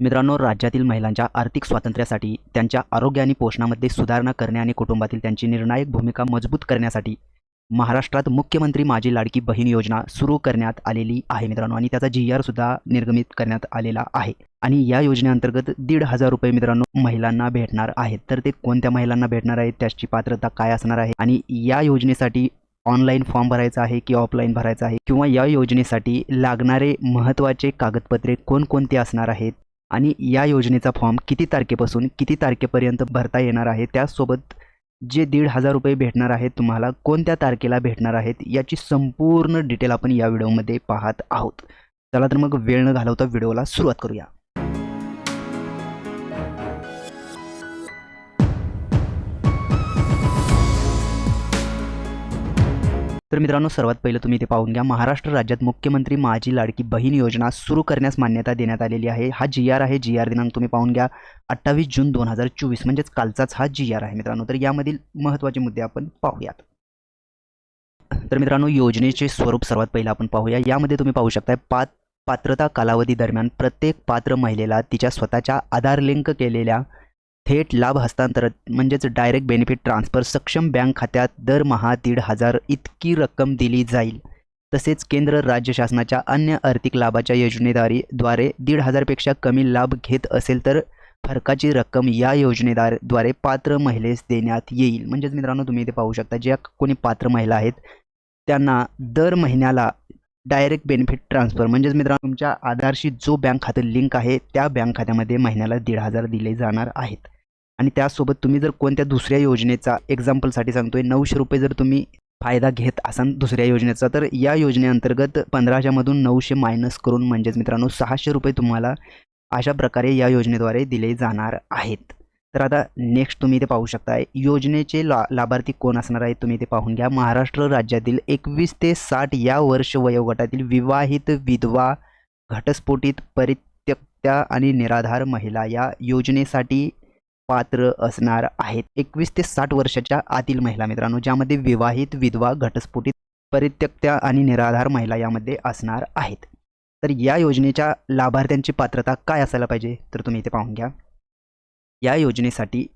मित्रांनो राज्यातील महिलांच्या आर्थिक स्वातंत्र्यासाठी त्यांच्या आरोग्य आणि पोषणामध्ये सुधारणा करणे आणि कुटुंबातील त्यांची निर्णायक भूमिका मजबूत करण्यासाठी महाराष्ट्रात मुख्यमंत्री माझी लाडकी बहीण योजना सुरू करण्यात आलेली आहे मित्रांनो. आणि त्याचा जी आर सुद्धा निर्गमित करण्यात आलेला आहे. आणि या योजनेअंतर्गत दीड हजार रुपये मित्रांनो महिलांना भेटणार आहेत. तर ते कोणत्या महिलांना भेटणार आहेत त्याची पात्रता काय असणार आहे? आणि या योजनेसाठी ऑनलाईन फॉर्म भरायचा आहे की ऑफलाईन भरायचा आहे? किंवा या योजनेसाठी लागणारे महत्त्वाचे कागदपत्रे कोणकोणते असणार आहेत? आणि या योजनेचा फॉर्म किती तारखेपासून किती तारखेपर्यंत भरता येणार आहे? त्यासोबत जे दीड हजार रुपये भेटणार आहेत तुम्हाला कोणत्या तारखेला भेटणार आहेत याची संपूर्ण डिटेल आपण या व्हिडिओमध्ये पाहत आहोत. चला तर मग वेळ न घालवता व्हिडिओला सुरुवात करूया. तर मित्रांनो सर्वात पहिलं तुम्ही ते पाहून घ्या महाराष्ट्र राज्यात मुख्यमंत्री माझी लाडकी बहीण योजना सुरू करण्यास मान्यता देण्यात आलेली आहे. हा जी आर आहे जी आर दिनांक तुम्ही पाहून घ्या अठ्ठावीस जून दोन हजार चोवीस. म्हणजेच कालचाच हा जी आर आहे मित्रांनो. तर यामधील महत्त्वाचे मुद्दे आपण पाहूयात. तर मित्रांनो योजनेचे स्वरूप सर्वात पहिलं आपण पाहूया. यामध्ये तुम्ही पाहू शकताय पात पात्रता कालावधी दरम्यान प्रत्येक पात्र महिलेला तिच्या स्वतःच्या आधार लिंक केलेल्या थेट लाभ हस्तांतरण म्हणजेच डायरेक्ट बेनिफिट ट्रान्सफर सक्षम बँक खात्यात दरमहा दीड हजार इतकी रक्कम दिली जाईल. तसेच केंद्र राज्य शासनाच्या अन्य आर्थिक लाभाच्या योजनेद्वारेद्वारे दीड हजारपेक्षा कमी लाभ घेत असेल तर फरकाची रक्कम या योजनेदारद्वारे पात्र महिलेस देण्यात येईल. म्हणजेच मित्रांनो तुम्ही इथे पाहू शकता ज्या कोणी पात्र महिला आहेत त्यांना दर महिन्याला डायरेक्ट बेनिफिट ट्रान्सफर म्हणजेच मित्रांनो तुमच्या आधारशी जो बँक खातं लिंक आहे त्या बँक खात्यामध्ये महिन्याला दीड हजार दिले जाणार आहेत. आणि त्यासोबत तुम्ही जर कोणत्या दुसऱ्या योजनेचा एक्झाम्पलसाठी सांगतोय नऊशे रुपये जर तुम्ही फायदा घेत असाल दुसऱ्या योजनेचा तर या योजनेअंतर्गत पंधराच्यामधून नऊशे मायनस करून म्हणजेच मित्रांनो सहाशे रुपये तुम्हाला अशा प्रकारे या योजनेद्वारे दिले जाणार आहेत. तर आता नेक्स्ट तुम्ही इथे पाहू शकताय योजनेचे ला लाभार्थी कोण असणार आहेत तुम्ही ते पाहून घ्या. महाराष्ट्र राज्यातील एकवीस ते साठ या वर्ष वयोगटातील विवाहित विधवा घटस्फोटित परित्यक्त्या आणि निराधार महिला या योजनेसाठी पात्र असणार आहेत. एकवीस ते साठ वर्षाच्या आतील महिला मित्रांनो ज्यामध्ये विवाहित विधवा घटस्फोटित परित्यक्त्या आणि निराधार महिला यामध्ये असणार आहेत. तर या योजनेच्या लाभार्थ्यांची पात्रता काय असायला पाहिजे? तर तुम्ही इथे पाहून घ्या. या योजनेसाठी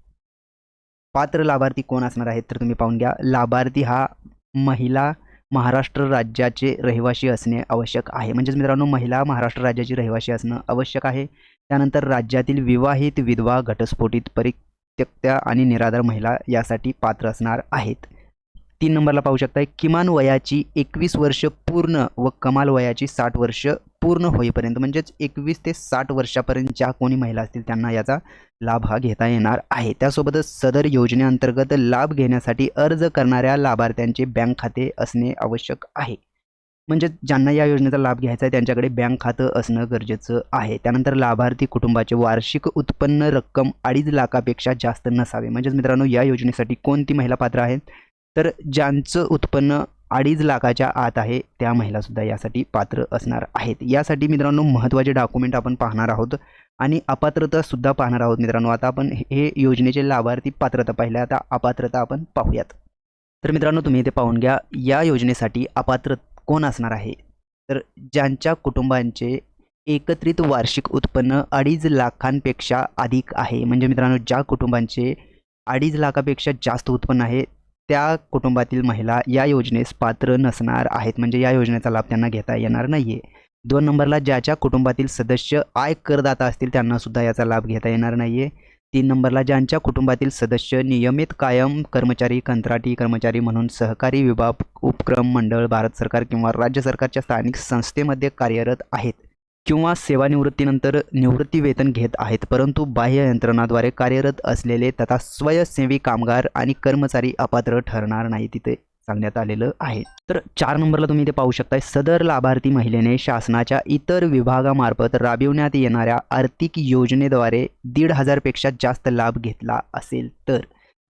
पात्र लाभार्थी कोण असणार आहेत? तर तुम्ही पाहून घ्या. लाभार्थी हा महिला महाराष्ट्र राज्याचे रहिवासी असणे आवश्यक आहे. म्हणजेच मित्रांनो महिला महाराष्ट्र राज्याची रहिवासी असणं आवश्यक आहे. त्यानंतर राज्यातील विवाहित विधवा घटस्फोटित परित्यक्त्या आणि निराधार महिला यासाठी पात्र असणार आहेत. तीन नंबरला पाहू शकताय. किमान वयाची एकवीस वर्ष पूर्ण व कमाल वयाची साठ वर्ष पूर्ण होईपर्यंत म्हणजेच एकवीस ते साठ वर्षापर्यंत ज्या कोणी महिला असतील त्यांना याचा लाभ हा घेता येणार आहे. त्यासोबतच सदर योजनेअंतर्गत लाभ घेण्यासाठी अर्ज करणाऱ्या लाभार्थ्यांचे बँक खाते असणे आवश्यक आहे. म्हणजे ज्यांना या योजनेचा लाभ घ्यायचा आहे त्यांच्याकडे बँक खातं असणं गरजेचं आहे. त्यानंतर लाभार्थी कुटुंबाचे वार्षिक उत्पन्न रक्कम अडीच लाखापेक्षा जास्त नसावे. म्हणजेच मित्रांनो या योजनेसाठी कोणती महिला पात्र आहेत? तर ज्यांचं उत्पन्न अडीच लाखाच्या आत आहे त्या महिलासुद्धा यासाठी पात्र असणार आहेत. यासाठी मित्रांनो महत्त्वाचे डॉक्युमेंट आपण पाहणार आहोत आणि अपात्रतासुद्धा पाहणार आहोत मित्रांनो. आता आपण हे योजनेचे लाभार्थी पात्रता पाहिले आता अपात्रता आपण पाहूयात. तर मित्रांनो तुम्ही इथे पाहून घ्या या योजनेसाठी अपात्र कोण असणार आहे? तर ज्यांच्या कुटुंबांचे एकत्रित वार्षिक उत्पन्न अडीच लाखांपेक्षा अधिक आहे म्हणजे मित्रांनो ज्या कुटुंबांचे अडीच लाखापेक्षा जास्त उत्पन्न आहे त्या कुटुंबातील महिला या योजनेस पात्र नसणार आहेत. म्हणजे या योजनेचा लाभ त्यांना घेता येणार नाही आहे दोन नंबरला ज्याच्या कुटुंबातील सदस्य आय करदाता असतील त्यांनासुद्धा याचा लाभ घेता येणार नाही आहे तीन नंबरला ज्यांच्या कुटुंबातील सदस्य नियमित कायम कर्मचारी कंत्राटी कर्मचारी म्हणून सहकारी विभाग उपक्रम मंडळ भारत सरकार किंवा राज्य सरकारच्या स्थानिक संस्थेमध्ये कार्यरत आहेत. किंवा सेवानिवृत्तीनंतर निवृत्ती वेतन घेत आहेत. परंतु बाह्य यंत्रणाद्वारे कार्यरत असलेले तथा स्वयंसेवी कामगार आणि कर्मचारी अपात्र ठरणार नाही तिथे सांगण्यात आलेलं आहे. तर चार नंबरला तुम्ही इथे पाहू शकताय. सदर लाभार्थी महिलेने शासनाच्या इतर विभागामार्फत राबविण्यात येणाऱ्या आर्थिक योजनेद्वारे दीड हजारपेक्षा जास्त लाभ घेतला असेल तर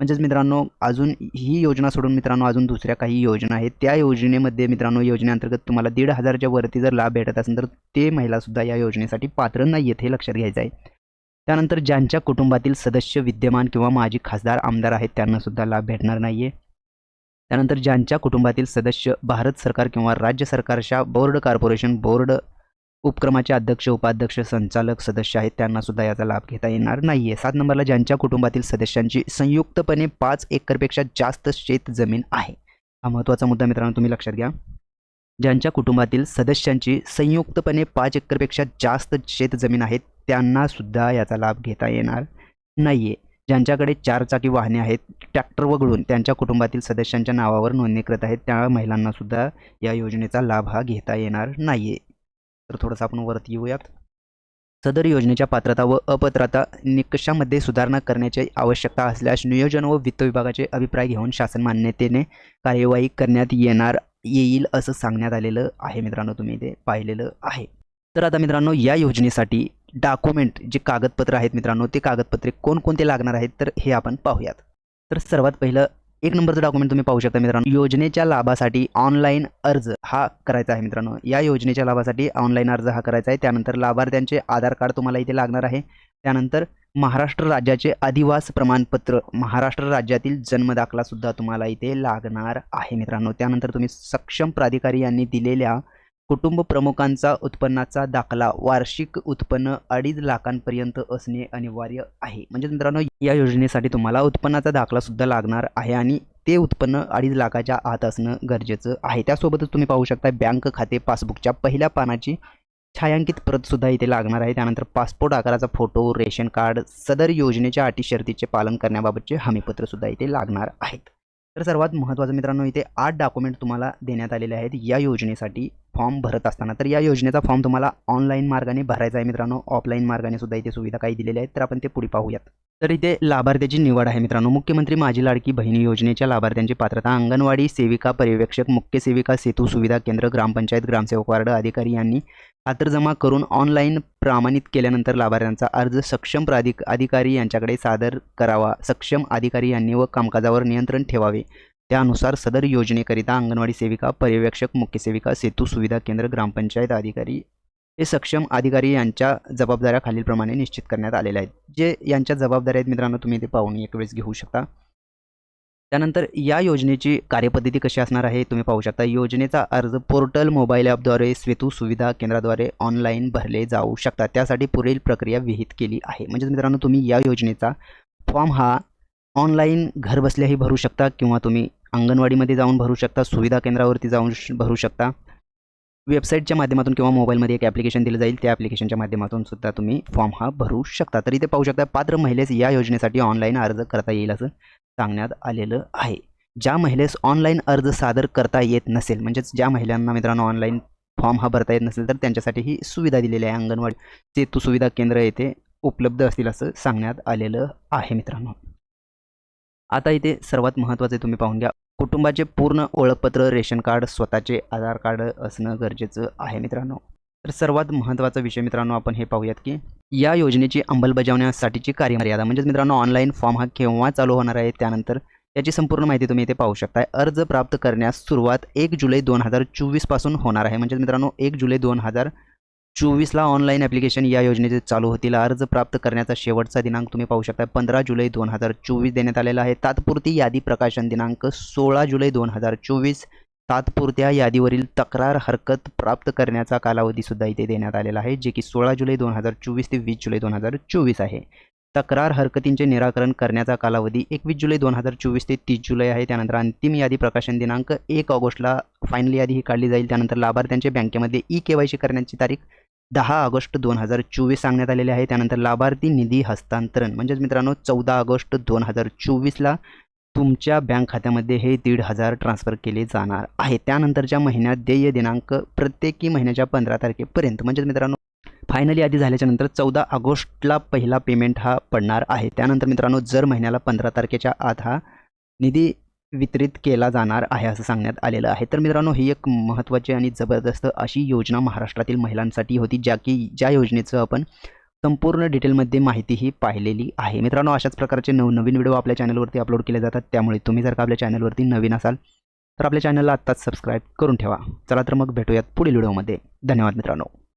म्हणजेच मित्रांनो अजून ही योजना सोडून मित्रांनो अजून दुसऱ्या काही योजना आहेत. त्या योजनेमध्ये मित्रांनो योजनेअंतर्गत तुम्हाला दीड हजारच्या वरती जर लाभ भेटत असेल तर ते महिलासुद्धा या योजनेसाठी पात्र नाही आहेत हे लक्षात घ्यायचं आहे. त्यानंतर ज्यांच्या कुटुंबातील सदस्य विद्यमान किंवा माजी खासदार आमदार आहेत त्यांनासुद्धा लाभ भेटणार नाही आहे त्यानंतर ज्यांच्या कुटुंबातील सदस्य भारत सरकार किंवा राज्य सरकारच्या बोर्ड कॉर्पोरेशन बोर्ड उपक्रमाचे अध्यक्ष उपाध्यक्ष संचालक सदस्य आहेत. त्यांना सुद्धा याचा लाभ घेता येणार नाही आहे सात नंबरला ज्यांच्या कुटुंबातील सदस्यांची संयुक्तपणे पाच एकरपेक्षा जास्त शेत जमीन आहे. हा महत्त्वाचा मुद्दा मित्रांनो तुम्ही लक्षात घ्या. ज्यांच्या कुटुंबातील सदस्यांची संयुक्तपणे पाच एकरपेक्षा जास्त शेत जमीन आहे त्यांना सुद्धा याचा लाभ घेता येणार नाही आहे ज्यांच्याकडे चारचाकी वाहने आहेत ट्रॅक्टर वगळून त्यांच्या कुटुंबातील सदस्यांच्या नावावर नोंदणीकृत आहेत त्या महिलांनासुद्धा या योजनेचा लाभ हा घेता येणार नाही आहे तर थोडंसं आपण वरती येऊयात. सदर योजनेच्या पात्रता व अपात्रता निकषामध्ये सुधारणा करण्याची आवश्यकता असल्यास नियोजन व वित्त विभागाचे अभिप्राय घेऊन शासन मान्यतेने कार्यवाही करण्यात येणार येईल असं सांगण्यात आलेलं आहे मित्रांनो तुम्ही ते पाहिलेलं आहे. तर आता मित्रांनो या योजनेसाठी डॉक्युमेंट जे कागदपत्र आहेत मित्रांनो ते कागदपत्रे कोणकोणते लागणार आहेत तर हे आपण पाहूयात. तर सर्वात पहिलं एक नंबरचं डॉक्युमेंट तुम्ही पाहू शकता मित्रांनो. योजनेच्या लाभासाठी ऑनलाईन अर्ज हा करायचा आहे मित्रांनो. या योजनेच्या लाभासाठी ऑनलाईन अर्ज हा करायचा आहे. त्यानंतर लाभार्थ्यांचे आधार कार्ड तुम्हाला इथे लागणार आहे. त्यानंतर महाराष्ट्र राज्याचे अधिवास प्रमाणपत्र महाराष्ट्र राज्यातील जन्मदाखलासुद्धा तुम्हाला इथे लागणार आहे मित्रांनो. त्यानंतर तुम्ही सक्षम प्राधिकारी यांनी दिलेल्या कुटुंब प्रमुखांचा उत्पन्नाचा दाखला वार्षिक उत्पन्न अडीच लाखांपर्यंत असणे अनिवार्य आहे. म्हणजे मित्रांनो या योजनेसाठी तुम्हाला उत्पन्नाचा दाखला सुद्धा लागणार आहे आणि ते उत्पन्न अडीच लाखाच्या आत असणं गरजेचं आहे. त्यासोबतच तुम्ही पाहू शकता बँक खाते पासबुकच्या पहिल्या पानाची छायांकित प्रत सुद्धा इथे लागणार आहे. त्यानंतर पासपोर्ट आकाराचा फोटो रेशन कार्ड सदर योजनेच्या अटी शर्तीचे पालन करण्याबाबतचे हमीपत्र सुद्धा इथे लागणार आहेत. तर सर्वात महत्त्वाचं मित्रांनो इथे आठ डॉक्युमेंट तुम्हाला देण्यात आलेले आहेत. या योजनेसाठी फॉर्म भरत असताना तर या योजनेचा फॉर्म तुम्हाला ऑनलाईन मार्गाने भरायचा आहे मित्रांनो. ऑफलाईन मार्गाने सुद्धा इथे सुविधा काही दिलेल्या आहेत तर आपण ते पुढे पाहूयात. तर इथे लाभार्थ्याची निवड आहे मित्रांनो. मुख्यमंत्री माझी लाडकी बहिणी योजनेच्या लाभार्थ्यांची पात्रता अंगणवाडी सेविका पर्यवेक्षक मुख्य सेविका सेतू सुविधा केंद्र ग्रामपंचायत ग्रामसेवक वार्ड अधिकारी यांनी खातरजमा करून ऑनलाईन प्रमाणित केल्यानंतर लाभार्थ्यांचा अर्ज सक्षम प्राधिक अधिकारी यांच्याकडे सादर करावा. सक्षम अधिकारी यांनी व कामकाजावर नियंत्रण ठेवावे. त्यानुसार सदर योजनेकरिता अंगणवाडी सेविका पर्यवेक्षक मुख्य सेविका सेतू सुविधा केंद्र ग्रामपंचायत अधिकारी हे सक्षम अधिकारी यांच्या जबाबदाऱ्या खालीलप्रमाणे निश्चित करण्यात आलेल्या आहेत. जे यांच्या जबाबदाऱ्या आहेत मित्रांनो तुम्ही ते पाहून एक वेळेस घेऊ शकता. त्यानंतर या योजनेची कार्यपद्धती कशी असणार आहे तुम्ही पाहू शकता. योजनेचा अर्ज पोर्टल मोबाईल ॲपद्वारे सेतू सुविधा केंद्राद्वारे ऑनलाईन भरले जाऊ शकतात. त्यासाठी पुढील प्रक्रिया विहित केली आहे. म्हणजेच मित्रांनो तुम्ही या योजनेचा फॉर्म हा ऑनलाईन घरबसल्याही भरू शकता किंवा तुम्ही अंगणवाडीमध्ये जाऊन भरू शकता सुविधा केंद्रावरती जाऊन श- भरू शकता. वेबसाईटच्या माध्यमातून किंवा मोबाईलमध्ये एक ॲप्लिकेशन दिलं जाईल. त्या ॲप्लिकेशनच्या माध्यमातून सुद्धा तुम्ही फॉर्म हा भरू शकता. तर इथे पाहू शकता पात्र महिलेस या योजनेसाठी ऑनलाईन अर्ज करता येईल असं सांगण्यात आलेलं आहे. ज्या महिलेस ऑनलाईन अर्ज सादर करता येत नसेल म्हणजेच ज्या महिलांना मित्रांनो ऑनलाईन फॉर्म हा भरता येत नसेल तर त्यांच्यासाठी ही सुविधा दिलेली आहे अंगणवाडी. सेतू सुविधा केंद्र येथे उपलब्ध असतील असं सांगण्यात आलेलं आहे मित्रांनो. आता इथे सर्वात महत्त्वाचे तुम्ही पाहून घ्या. कुटुंबाचे पूर्ण ओळखपत्र रेशन कार्ड स्वतःचे आधार कार्ड असणं गरजेचं आहे मित्रांनो. तर सर्वात महत्त्वाचा विषय मित्रांनो आपण हे पाहूयात की या योजनेची अंमलबजावण्यासाठीची कार्यमर्यादा म्हणजेच मित्रांनो ऑनलाईन फॉर्म हा केव्हा चालू होणार आहे त्यानंतर याची संपूर्ण माहिती तुम्ही इथे पाहू शकता अर्ज प्राप्त करण्यास सुरुवात एक जुलै दोन हजार चोवीसपासून होणार आहे. म्हणजेच मित्रांनो एक जुलै दोन हजार चोवीसला ऑनलाईन ॲप्लिकेशन या योजनेचे चालू होतील. अर्ज प्राप्त करण्याचा शेवटचा दिनांक तुम्ही पाहू शकता पंधरा जुलै दोन हजार चोवीस देण्यात आलेला आहे. तात्पुरती यादी प्रकाशन दिनांक सोळा जुलै दोन हजार चोवीस तात्पुरत्या यादीवरील तक्रार हरकत प्राप्त करण्याचा कालावधीसुद्धा इथे देण्यात आलेला आहे जे की सोळा जुलै दोन हजार चोवीस ते वीस जुलै दोन हजार चोवीस आहे. तक्रार हरकतींचे निराकरण करण्याचा कालावधी एकवीस जुलै दोन हजार चोवीस ते तीस जुलै आहे. त्यानंतर अंतिम यादी प्रकाशन दिनांक एक ऑगस्टला फायनल यादी ही काढली जाईल. त्यानंतर लाभार्थ्यांचे बँकेमध्ये ई के वाय सी करण्याची तारीख दहा ऑगस्ट दोन हजार चोवीस सांगण्यात आलेले आहे. त्यानंतर लाभार्थी निधी हस्तांतरण म्हणजेच मित्रांनो चौदा ऑगस्ट दोन हजार चोवीसला तुमच्या बँक खात्यामध्ये हे दीड हजार ट्रान्सफर केले जाणार आहे. त्यानंतरच्या महिन्यात देय दिनांक प्रत्येकी महिन्याच्या पंधरा तारखेपर्यंत. म्हणजेच मित्रांनो फायनली यादी झाल्याच्यानंतर चौदा ऑगस्टला पहिला पेमेंट हा पडणार आहे. त्यानंतर मित्रांनो जर महिन्याला पंधरा तारखेच्या आत हा निधी वितरित केला जाणार आहे असं सांगण्यात आलेलं आहे. तर मित्रांनो ही एक महत्त्वाची आणि जबरदस्त अशी योजना महाराष्ट्रातील महिलांसाठी होती ज्या की ज्या योजनेचं आपण संपूर्ण डिटेलमध्ये माहिती ही पाहिलेली आहे. मित्रांनो अशाच प्रकारचे नवनवीन व्हिडिओ आपल्या चॅनलवरती अपलोड केले जातात. त्यामुळे तुम्ही जर का आपल्या चॅनलवरती नवीन असाल तर आपल्या चॅनलला आत्ताच सबस्क्राईब करून ठेवा. चला तर मग भेटूयात पुढील व्हिडिओमध्ये. धन्यवाद मित्रांनो.